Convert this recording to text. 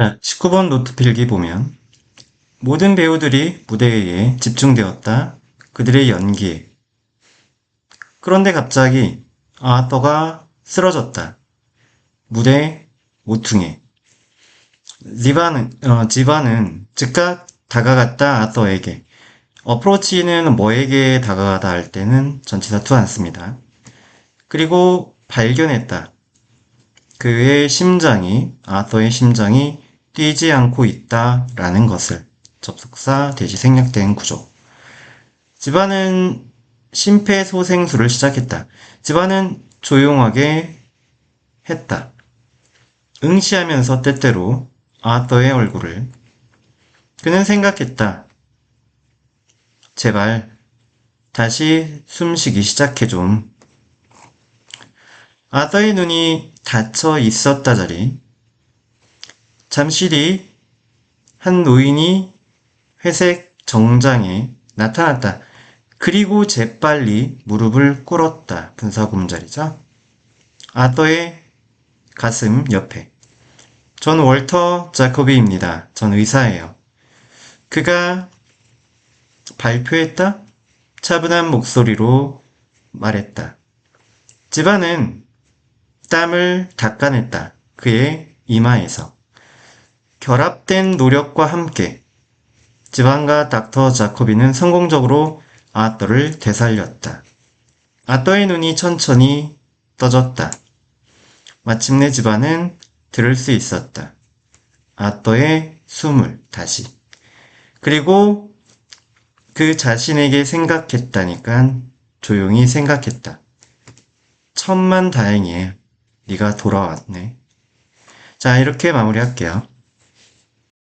자, 19번 노트 필기 보면 모든 배우들이 무대에 집중되었다. 그들의 연기에. 그런데 갑자기 아떠가 쓰러졌다. 무대 모퉁이. 리바는, 어, 지바는 즉각 다가갔다 아떠에게. 어프로치는 뭐에게 다가가다 할 때는 전치사 투안 씁니다. 그리고 발견했다. 그의 심장이, 아더의 심장이 뛰지 않고 있다 라는 것을 접속사 대시 생략된 구조. 집안은 심폐소생술을 시작했다. 집안은 조용하게 했다. 응시하면서 때때로 아더의 얼굴을 그는 생각했다. 제발 다시 숨쉬기 시작해 좀. 아더의 눈이 닫혀 있었다 자리. 뒤한 노인이 회색 정장에 나타났다. 그리고 재빨리 무릎을 꿇었다. 분사구문자리죠. 아더의 가슴 옆에. 전 월터 자코비입니다. 전 의사예요. 그가 발표했다. 차분한 목소리로 말했다. 집안은 땀을 닦아냈다. 그의 이마에서. 결합된 노력과 함께 지반과 닥터 자코비는 성공적으로 아떠를 되살렸다. 아떠의 눈이 천천히 떠졌다. 마침내 집안은 들을 수 있었다. 아떠의 숨을 다시. 그리고 그 자신에게 생각했다니까 조용히 생각했다. 천만 다행이에요. 네가 돌아왔네. 자, 이렇게 마무리할게요.